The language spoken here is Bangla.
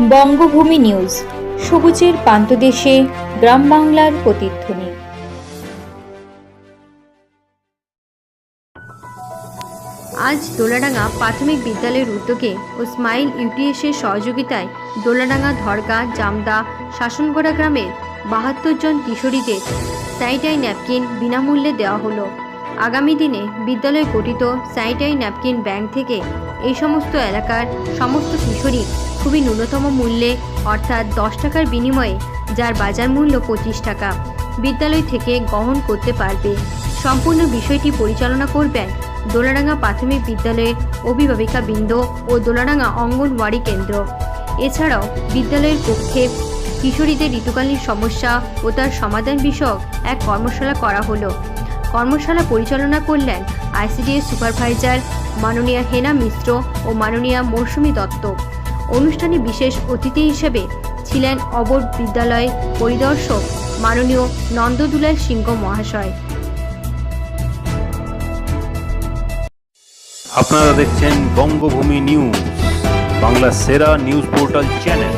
বঙ্গভূমি নিউজ, সবুজের পান্তদেশে গ্রাম বাংলার প্রতিধ্বনি। আজ দোলাডাঙ্গা প্রাথমিক বিদ্যালয়ের উদ্যোগে ও স্মাইল ইউটিএসের সহযোগিতায় দোলাডাঙ্গা ধরকা জামদা, শাসনগড়া গ্রামের বাহাত্তর জন কিশোরীদের স্যানিটারি ন্যাপকিন বিনামূল্যে দেওয়া হলো। আগামী দিনে বিদ্যালয় গঠিত স্যানিটারি ন্যাপকিন ব্যাংক থেকে এই সমস্ত এলাকার সমস্ত কিশোরী খুবই ন্যূনতম মূল্যে, অর্থাৎ দশ টাকার বিনিময়ে যার বাজার মূল্য পঁচিশ টাকা, বিদ্যালয় থেকে গ্রহণ করতে পারবে। সম্পূর্ণ বিষয়টি পরিচালনা করবেন দোলাডাঙ্গা প্রাথমিক বিদ্যালয়ের অভিভাবিকা বৃন্দ ও দোলাডাঙ্গা অঙ্গনওয়াড়ি কেন্দ্র। এছাড়াও বিদ্যালয়ের কক্ষে কিশোরীদের ঋতুকালীন সমস্যা ও তার সমাধান বিষয়ক এক কর্মশালা করা হলো। কর্মশালা পরিচালনা করলেন আইসিডিএস সুপারভাইজার মাননীয়া হেনা মিশ্র ও মাননীয়া মৌসুমী দত্ত। অনুষ্ঠানে বিশেষ অতিথি হিসেবে ছিলেন অবর বিদ্যালয় পরিদর্শক মাননীয় নন্দদুলাল সিংহ মহাশয়। আপনারা দেখছেন বঙ্গভূমি নিউজ, বাংলার সেরা নিউজ পোর্টাল চ্যানেল।